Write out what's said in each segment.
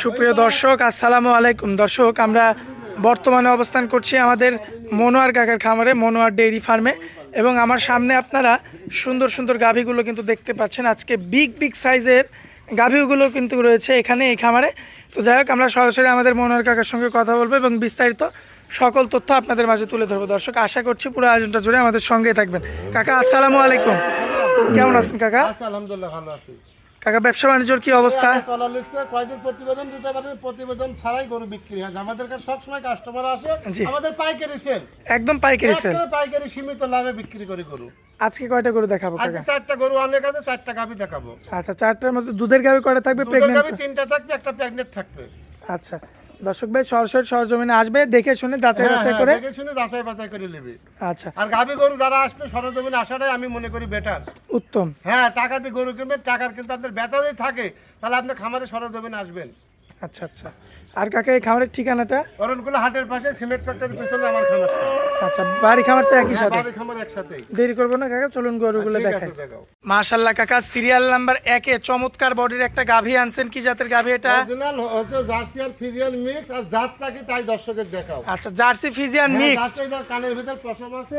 সুপ্রিয় দর্শক, আসসালামু আলাইকুম। দর্শক, আমরা বর্তমানে অবস্থান করছি আমাদের মনোয়ার কাকার খামারে, মনোয়ার ডেইরি ফার্মে। এবং আমার সামনে আপনারা সুন্দর সুন্দর গাভীগুলো কিন্তু দেখতে পাচ্ছেন। আজকে বিগ বিগ সাইজের গাভীগুলো কিন্তু রয়েছে এখানে, এই খামারে। তো যাই হোক, আমরা সরাসরি আমাদের মনোয়ার কাকার সঙ্গে কথা বলব এবং বিস্তারিত সকল তথ্য আপনাদের মাঝে তুলে ধরবো। দর্শক, আশা করছি পুরো আয়োজনটা জুড়ে আমাদের সঙ্গে থাকবেন। কাকা, আসসালামু আলাইকুম। কেমন আছেন কাকা? আচ্ছা আলহামদুলিল্লাহ, ভালো আছি। কাকা ব্যবসা বাণিজ্যর কি অবস্থা? চলা লিখছে কয়দিন প্রতিবেদন দিতে পারে? প্রতিবেদন ছাড়াই গরু বিক্রি হয়। আমাদের কাছে সবসময় কাস্টমার আসে। আমাদের পাইকারি সেল একদম পাইকারি সেল পাইকারি সীমিত লাভে বিক্রি করে গরু। আজকে কয়টা গরু দেখাবো আজকে চারটা গরু অনেক আছে চারটা গাভি দেখাবো। আচ্ছা চারটার মধ্যে দুধের গাভি কয়টা থাকবে দুধের প্রেগনেন্ট গাভি তিনটা থাকবে একটা প্রেগনেন্ট থাকবে। আচ্ছা দর্শক ভাই সরাসরি সরজমিনে আসবে দেখে শুনে যাচাই হ্যাঁ, বাছাই হ্যাঁ, করে দেখে শুনে যাচাই বাছাই করে নেবে। আচ্ছা। আর গাবি গরু যারা আসবে সরজমিনে আসাটাই আমি মনে করি বেটার উত্তম। হ্যাঁ টাকা দিয়ে গরু কিনবে টাকার কিন্তু আপনার বেতা যদি থাকে তাহলে আপনি খামারে সরজমিনে আসবেন। আচ্ছা আচ্ছা। আর কাকে এই খামারের ঠিকানাটা? অরণকুলা হাটের পাশে সিমেন্ট ফ্যাক্টরির পিছনে আমার খামারটা। আচ্ছা বাড়ি খামার তো একই সাথে। খামার একসাথেই। দেরি করব না কাকা চলুন গরুগুলো দেখাই। মাশাল্লাহ কাকা সিরিয়াল নাম্বার একে চমৎকার বডির একটা গাভী আনছেন। কি জাতের গাভী এটা? জার্সি আর ফিজিয়াল মিক্স আর জাতটা কি তাই দর্শকের দেখাও। আচ্ছা জার্সি ফিজিয়ান হ্যাঁ, মিক্স জাতটা কানের ভিতর পশম আছে।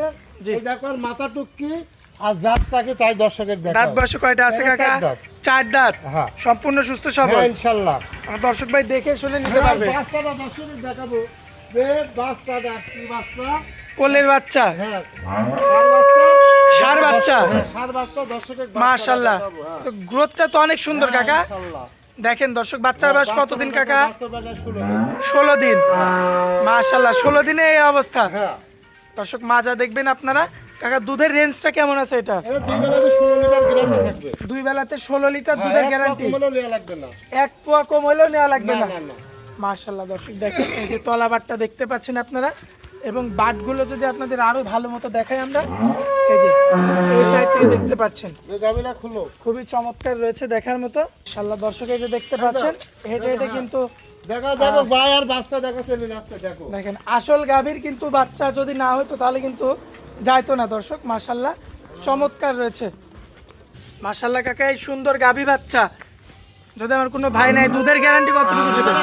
দেখো মাথা টুকি আর জাতটা কি তাই দর্শকের দাঁত দেখাও কয়টা আছে কাকা? চার দাঁত। হ্যাঁ। সম্পূর্ণ সুস্থ সবল। হ্যাঁ ইনশাআল্লাহ। আর দর্শক ভাই দেখে শুনে নিতে হ্যাঁ, পারবে। বাচ্চাটা দর্শকের দেখাবো। যে বাচ্চাটা কি বাচ্চা? কোলের বাচ্চা। হ্যাঁ। ষাঁড় বাচ্চা। হ্যাঁ মাশাল্লাহ। হ্যাঁ। তো গ্রোথটা তো অনেক সুন্দর কাকা। দেখেন দর্শক বাচ্চার বয়স কতদিন কাকা? ষোলো দিন। মাশাল্লাহ ষোলো দিনে এই অবস্থা। দর্শক মাজা দেখবেন আপনারা। কাকা দুধের রেঞ্জটা কেমন আছে এটা দুই বেলাতে ষোলো লিটার দুধের গ্যারান্টি এক পোয়া কম হলেও নেওয়া লাগবে না। মাশাল্লাহ দর্শক দেখেন এই যে তলা বাটটা দেখতে পাচ্ছেন আপনারা। এবং বাটগুলো যদি আপনাদের আরও ভালো মতো দেখাই আমরা এই যে এই সাইড থেকে দেখতে পাচ্ছেন। খুবই চমৎকার রয়েছে দেখার মতো। মাশাল্লাহ দর্শক এই যে দেখতে পাচ্ছেন হেঁটে হেঁটে কিন্তু দেখো দেখো ভাই আর বাচ্চা দেখো চলে যাচ্ছে দেখো। দেখেন আসল গাভীর কিন্তু বাচ্চা যদি না হতো তাহলে কিন্তু যাইতো না দর্শক মাশাল্লাহ চমৎকার রয়েছে। মাশাল্লাহ কাকা এই সুন্দর গাভী বাচ্চা। যদি আমার কোনো ভাই নাই দুধের গ্যারান্টি কতটুকু দেবেন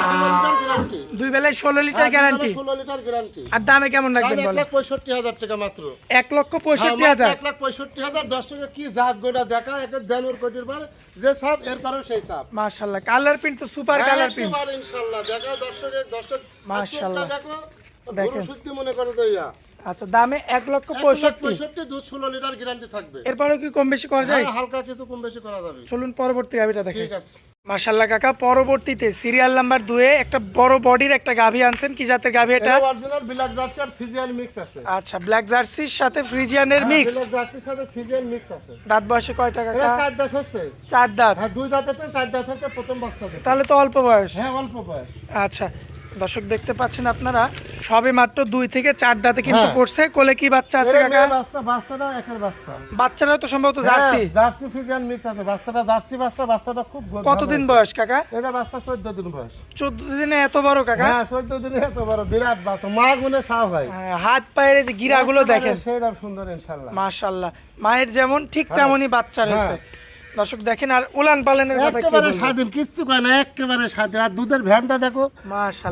দুই বেলায় ষোলো লিটার গ্যারান্টি ষোলো লিটার গ্যারান্টি আর দামে কেমন রাখবেন এক লাখ পঁয়ষট্টি হাজার টাকা মাত্র। এক লক্ষ পঁয়ষট্টি হ্যাঁ, হাজার। এক লাখ পঁয়ষট্টি হাজার দশ টাকা কি জাত গোটা দেখা এক জানুয়ার কোটির পর যে সাপ এরপরেও সেই সাপ। মাশাল্লাহ কালার প্রিন্ট তো সুপার কালার প্রিন্ট ইনশাল্লাহ। দেখো দর্শকের দর্শক। আজকেরটা দেখো দেখেন। সত্যি মনে করে তো ইয়া। আচ্ছা দামে এক লক্ষ পঁয়ষট্টি। পঁয়ষট্টি দুধ ষোলো লিটার গ্যারান্টি থাকবে। এরপরেও কি কম বেশি করা যায়? হ্যাঁ, হালকা কিছু কম বেশি করা যাবে। চলুন পরবর্তী গাভিটা দেখে। ঠিক আছে। মাশাল্লাহ কাকা পরবর্তীতে সিরিয়াল নাম্বার দুয়ে একটা বড় বডির একটা গাভি আনছেন। কি জাতের গাভি এটা? অরিজিনাল বিলাক জার্সি আর ফিজিয়াল মিক্স আছে। আচ্ছা ব্ল্যাক জার্সির সাথে ফ্রিজিয়ানের মিক্স বিলাক জার্সির সাথে মিক্স আছে। দাঁত বয়সে কয় টাকা চার দাঁত হচ্ছে। চার দাঁত। হ্যাঁ দুই দাঁত চার দাঁত হচ্ছে প্রথম বাচ্চা তাহলে তো অল্প বয়স। হ্যাঁ অল্প বয়স। আচ্ছা দর্শক দেখতে পাচ্ছেন আপনারা সবে মাত্র দুই থেকে চার দাঁতে কিন্তু হ্যাঁ। পড়ছে। কোলে কি বাচ্চা আছে কাকা? বাচ্চাটা একের বাচ্চা। বাচ্চারা তো সম্ভবত জার্সি হ্যাঁ, জার্সি। ফিজিয়াল মিক্স আছে। বাচ্চাটা জার্সি বাচ্চা বাচ্চাটা খুব। কতদিন বয়স কাকা? এটা বাচ্চা চোদ্দ দিন বয়স। চোদ্দ দিনে এত বড় কাকা? হ্যাঁ চোদ্দ দিনে এত বড় বিরাট বাচ্চা। মা গুনে সাফ ভাই হ্যাঁ, হাত পায়ের যে গিরাগুলো দেখেন। সেইটা সুন্দর ইনশাল্লাহ মাশাল্লাহ মায়ের যেমন ঠিক তেমনই বাচ্চা রয়েছে। দর্শক দেখেন আর উলান পালনের কথা একেবারে স্বাধীন কিচ্ছু কয় না একেবারে স্বাধীন। আর দুধের ভ্যানটা দেখো।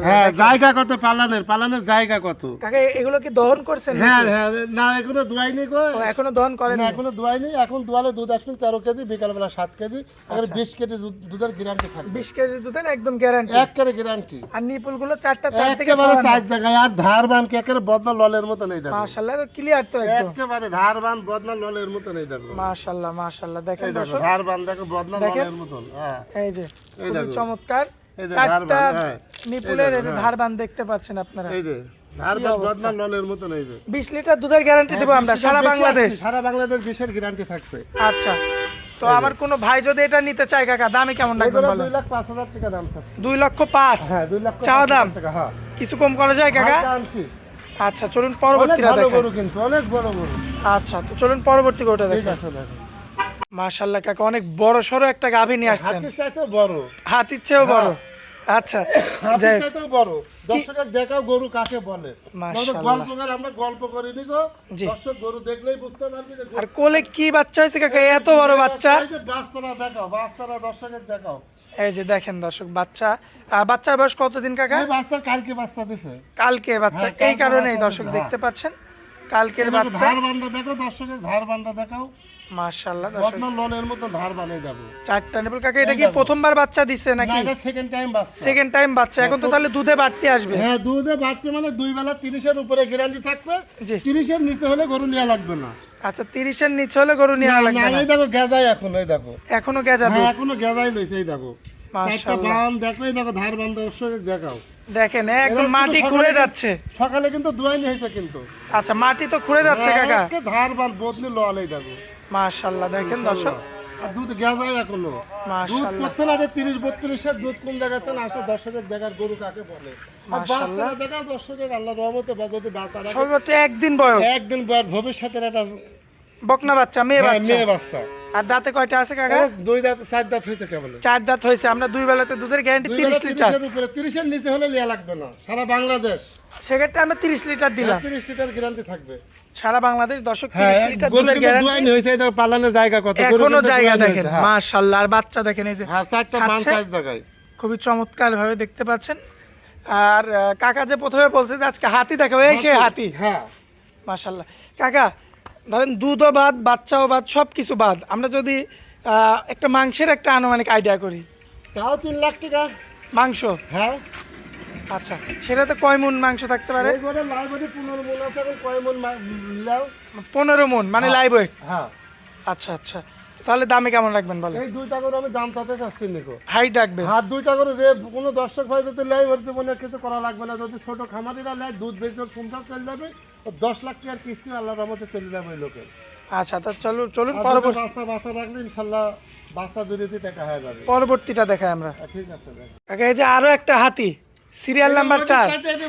হ্যাঁ জায়গা কত পালানের পালানের জায়গা কত? কাকা এগুলো কি দহন করছেন হ্যাঁ হ্যাঁ না এখনও দুয়াইনি গো এখনও দহন করেন। না এখনও দুয়াইনি এখন দুয়ালে দুধ আসবে তেরো কেজি বিকালবেলা সাত কেজি আর বিশ কেজি দুধের গ্যারান্টি থাকবে। কেজি দুধের একদম গ্যারান্টি একেবারে গ্যারান্টি আর নিপুলগুলো চারটা চার থেকে একেবারে চার জায়গায় আর ধার বান একেবারে বদনা ললের মতো নেই দেখো। মাশাল্লাহ ক্লিয়ার তো একদম। একেবারে ধার বান বদনা ললের মতো নেই দেখো। মাশাল্লাহ মাশাল্লাহ দেখেন দর্শক দেখো বদনা। মতন হ্যাঁ। এই যে। চমৎকার। চারটা হ্যাঁ। নিপুলের হ্যাঁ। ধারবান দেখতে পাচ্ছেন আপনারা। এই যে ধার বান বদনা ললের মতন এই যে। বিশ লিটার দুধের গ্যারান্টি দেবো আমরা সারা বাংলাদেশ। সারা বাংলাদেশ বিশের গ্যারান্টি থাকবে। আচ্ছা তো আমার কোনো ভাই যদি এটা নিতে চায় কাকা দামে কেমন লাখ টাকা দাম দুই লক্ষ হ্যাঁ চাওয়া দাম? হ্যাঁ। কিছু কম করা যায় কাকা? আচ্ছা চলুন দেখেন। গরু কিন্তু অনেক বড় গরু। আচ্ছা তো চলুন পরবর্তী ঠিক আছে মাশাল্লাহ কাকা অনেক বড় সড়ো একটা গাভী নিয়ে আসছেন। হাতির চাইতেও বড়। হাতির চেয়েও বড়। আচ্ছা হাতির। চাইতেও বড়। দর্শকের দেখাও গরু কাকে বলে। গল্প করে আমরা গল্প করিনি গো দর্শক গরু দেখলেই বুঝতে পারবি আর কোলে কি বাচ্চা হয়েছে কাকা? এত বড় বাচ্চা। এই যে বাচ্চারা দেখাও বাচ্চারা দর্শকের দেখাও। এই যে দেখেন দর্শক বাচ্চা। আহ, বাচ্চার বয়স কতদিন কাকা? বাচ্চা কালকে বাচ্চা দিছে। কালকে বাচ্চা। হ্যাঁ, এই কারণেই দর্শক দেখতে পাচ্ছেন। কালকের বাচ্চা। ধার বান্ডা দেখো দর্শকের ধার বান্ডা দেখাও। মাশাআল্লাহ দর্শক। আপনার লোনের মতো ধার বানিয়ে দেবো চারটা নেবল। কাকা এটা কি প্রথমবার বাচ্চা দিছে না নাকি এটা সেকেন্ড টাইম বাচ্চা। সেকেন্ড টাইম বাচ্চা। এখন তো তাহলে দুধে বাড়তি আসবে। হ্যাঁ দুধে বাড়তে মানে দুই বেলা তিরিশের উপরে গ্যারান্টি থাকবে। জি। তিরিশের নিচে হলে গরু নেওয়া লাগবে না। আচ্ছা তিরিশের নিচে হলে গরু নেওয়া লাগবে না এই দেখো গেজাই এখন এই দেখো। এখনও গেজা হ্যাঁ দুধ। এখনও গেজাই লইছে এই দেখো। মাশাআল্লাহ। দেখো এই দেখো ধার বান দর্শক দেখাও। দেখেন একদম মাটি খুঁড়ে যাচ্ছে। সকালে কিন্তু দুয়াইনি হয়েছে কিন্তু। আচ্ছা মাটি তো খুঁড়ে যাচ্ছে কাকা। ধার বান বদলি লোয়ালেই দেখো মাশাআল্লাহ দেখেন দর্শক। আর দুধ এখনও। দুধ মাশাআল্লাহ করতে না তিরিশ বত্রিশের দুধ কোন জায়গাতে না আসে দর্শকের গরু কাকে বলে। দেখাও দর্শকের আল্লাহ রহমতে বা যদি বাচ্চারা সর্বোচ্চ একদিন বয়স। একদিন পর ভবিষ্যতের একটা বকনা বাচ্চা মেয়ে হ্যাঁ, বাচ্চা। মেয়ে বাচ্চা। আর দাঁতে কয়টা আছে কাকা? দুই দাঁত চার দাঁত হয়েছে কেবল। চার দাঁত হয়েছে আমরা দুই বেলাতে দুধের গ্যারান্টি দুই তিরিশ বেলা লিটার। তিরিশের উপরে তিরিশের নিচে হলে লিয়া লাগবে না সারা বাংলাদেশ। সেক্ষেত্রে আমরা তিরিশ লিটার দিলাম। তিরিশ লিটার গ্যারান্টি থাকবে। সারা বাংলাদেশ দর্শক হ্যাঁ তিরিশ লিটার গরু দুধের গ্যারান্টি হয়েছে এই দেখো জায়গা কত? এখনও জায়গা দেখেন হ্যাঁ। মাশাআল্লাহ আর বাচ্চা দেখেন এই যে হ্যাঁ চারটা মান সাইজ জায়গায়। খুবই চমৎকার ভাবে দেখতে পাচ্ছেন। আর কাকা যে প্রথমে বলছে যে আজকে হাতি দেখাবো এই সেই হাতি। হ্যাঁ। মাশাল্লাহ কাকা ধরেন দুধও বাদ বাচ্চাও বাদ সব কিছু বাদ। আমরা যদি একটা মাংসের একটা আনুমানিক আইডিয়া করি। তাও তিন লাখ টাকা। মাংস? হ্যাঁ। আচ্ছা সেটাতে কয় মন মাংস থাকতে পারে? পনেরো মন মন মন মানে লাইভ ওয়েট হ্যাঁ। আচ্ছা আচ্ছা। তাহলে দামে কেমন রাখবেন বলে এই দুইটা করে আমি দাম তাতে চাচ্ছি নিকো। হাইট রাখবেন? হাত দুইটা করে যে কোনো দর্শক ভাই যদি লাই ভরতে মনে কিছু করা লাগবে না যদি ছোট খামারিরা নেয় দুধ বেচে সুন্দর চলে যাবে দশ লাখ টাকার কিস্তি রহমতে চলে যাবে ওই লোকের। আচ্ছা তা চলো চলুন আর যদি পরবর্তী বাচ্চা বাচ্চা রাখলে ইনশাল্লাহ বাচ্চা দুরিতে টাকা হয়ে যাবে। পরবর্তীটা দেখাই আমরা। ঠিক আছে দেখ। কাকা এই যে আরও একটা হাতি সিরিয়াল নাম্বার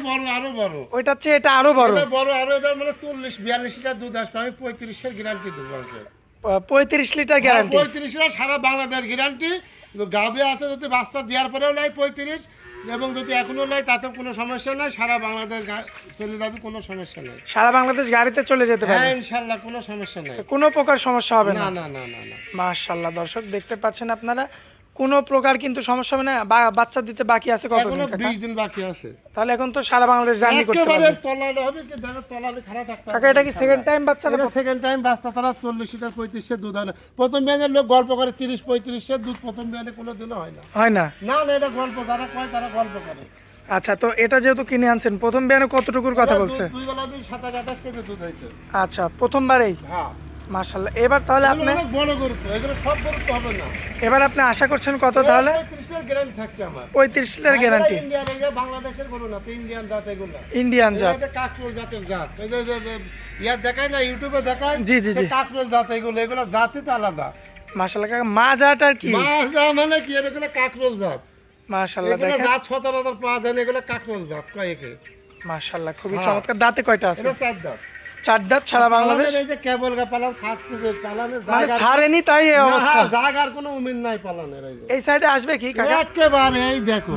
বড় আরও বড়। ওইটার চেয়ে এটা আরও বড়। বড় আরও এটা মানে চল্লিশ বিয়াল্লিশ লিটার দুধ আসবে। আমি পঁয়ত্রিশের গ্যারান্টি দেবো আজকে পঁয়ত্রিশ লিটার গ্যারান্টি পঁয়ত্রিশ লিটার সারা বাংলাদেশ গ্যারান্টি গাবে আছে যদি বাচ্চা দেওয়ার পরেও নাই পঁয়ত্রিশ এবং যদি এখনও নাই তাতে কোনো সমস্যা নাই। সারা বাংলাদেশ চলে যাবে কোনো সমস্যা নেই। সারা বাংলাদেশ গাড়িতে চলে যেতে পারে হ্যাঁ ইনশাল্লাহ কোনো সমস্যা নেই। কোনো প্রকার সমস্যা হবে না। না না না না না। মাশাল্লাহ দর্শক দেখতে পাচ্ছেন আপনারা কোনো প্রকার কিন্তু সমস্যা হবে না। বাচ্চা দিতে বাকি আছে এখনও কাকা? বিশ দিন বাকি আছে। তাহলে এখন তো সারা বাংলাদেশ জার্নি করতে একেবারে পারবে তলাটা হবে কি দেখো তলাটা খারাপ থাকতে কাকা এটা কি সেকেন্ড টাইম বাচ্চা না সেকেন্ড টাইম বাচ্চা তারা চল্লিশ লিটার পঁয়ত্রিশের দুধ হয় না প্রথম বিয়ানের লোক গল্প করে তিরিশ পঁয়ত্রিশের দুধ প্রথম বিয়ানে কোনো দিনও হয় না। হয় না? না না এটা গল্প যারা কয় তারা গল্প করে। আচ্ছা তো এটা যেহেতু কিনে আনছেন প্রথম বিয়ানে কতটুকুর কথা বলছে? দুই বেলা দুই সাতাশ আঠাশ কেজি দুধ হয়েছে। আচ্ছা প্রথমবারেই? হ্যাঁ। মাশাল্লাহ এবার তাহলে আপনি অনেক বড় এগুলো সব হবে না। এবার আপনি আশা করছেন কত তাহলে? গ্যারান্টি থাকছে আমার। পঁয়ত্রিশ লিটার গ্যারান্টি ইন্ডিয়ান এগুলো বাংলাদেশের গরু না ইন্ডিয়ান জাত এগুলো। ইন্ডিয়ান জাত। এটা কাকরোল জাতের জাত। এই যে- যে- যে দেখায় না ইউটিউবে দেখায় জি, জি, জি। কাকরোল জাত এগুলো এগুলো জাতই তো আলাদা। মাশাল্লাহ কাকা মা জাত আর কি? মানে কি? এগুলো কাকরোল জাত। মাশাল্লাহ এগুলো দেখেন। জাত সচরাচর পাওয়া যায় না এগুলো কাকরোল জাত কয়েকে মাশাল্লাহ খুবই হ্যাঁ। চমৎকার। দাঁতে কয়টা আছে? এটা চার দাঁত। সারা বাংলাদেশ। এই যে কেবল গা পালান ছাড়তেছে মানে ছাড়েনি তাই এই অবস্থা। কোনো উমিন নাই পালানের এই যে। এই সাইডে আসবে কি কাকা? একেবারে এই দেখো।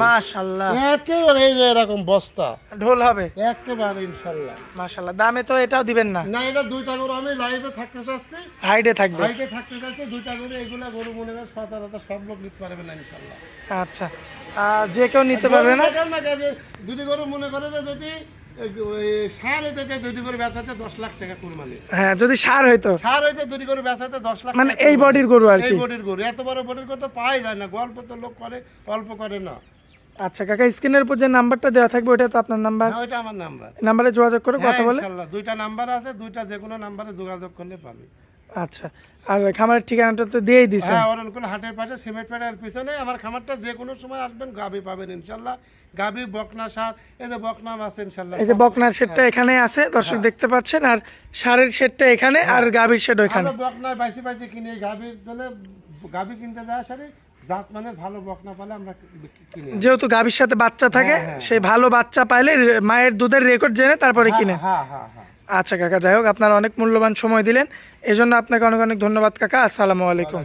একেবারে এই যে এরকম বস্তা। ঢোল হবে। একেবারে ইনশাল্লাহ। মাশাল্লাহ। দামে তো এটাও দিবেন না। না এটা দুইটা গরু আমি লাইভে থাকতে চাচ্ছি। হাইডে থাকবে। লাইভে থাকতে চাচ্ছি দুইটা গরু এগুলা গরু মনে সচরাচর সব লোক নিতে পারবে না ইনশাল্লাহ। আচ্ছা। যে কেউ নিতে পারবে না। দেখেন না যে দুটি গরু মনে করে যে যদি সার হইতে বেচাতে দশ লাখ টাকা হ্যাঁ যদি সার হইতো। সার হইতে করে বেচাতে দশ লাখ মানে এই বডির গরু আর এই বডির গরু। এত বড় বডির গরু তো পাওয়াই যায় না। গল্প তো লোক করে অল্প করে না। আচ্ছা কাকা স্ক্রিনের উপর যে নাম্বারটা দেওয়া থাকবে ওটা তো আপনার নাম্বার? হ্যাঁ আমার নাম্বার। নাম্বারে যোগাযোগ করে কথা হ্যাঁ, বলে। ইনশাল্লাহ। দুইটা নাম্বার আছে দুইটা যে কোনো নাম্বারে যোগাযোগ করলে পাবে। আচ্ছা আর খামারের ঠিকানাটা তো দিয়েই দিছেন। হ্যাঁ অরণকুল হাটের পাশে সিমেন্ট প্যাডের পিছনে। আমার খামারটা যে কোনো সময় আসবেন গাবি পাবেন ইনশাল্লাহ। গাবি বকনা সার এই যে বকনা আছে ইনশাল্লাহ। এই যে বকনার শেডটা এখানে আছে দর্শক দেখতে পাচ্ছেন আর সারের শেডটা এখানে আর গাভীর শেড ওইখানে। বকনায় বাইসি বাইসি কিনে গাবির জন্য গাবি কিনতে দেওয়া সারি জাত মানে ভালো বকনা পালে আমরা কিনি। যেহেতু গাভীর সাথে বাচ্চা থাকে সেই ভালো বাচ্চা পাইলে মায়ের দুধের রেকর্ড জেনে তারপরে কিনে। হ্যাঁ হ্যাঁ হ্যাঁ। আচ্ছা কাকা, যাই হোক, আপনারা অনেক মূল্যবান সময় দিলেন। এই জন্য আপনাকে অনেক অনেক ধন্যবাদ, কাকা। আসসালামু আলাইকুম।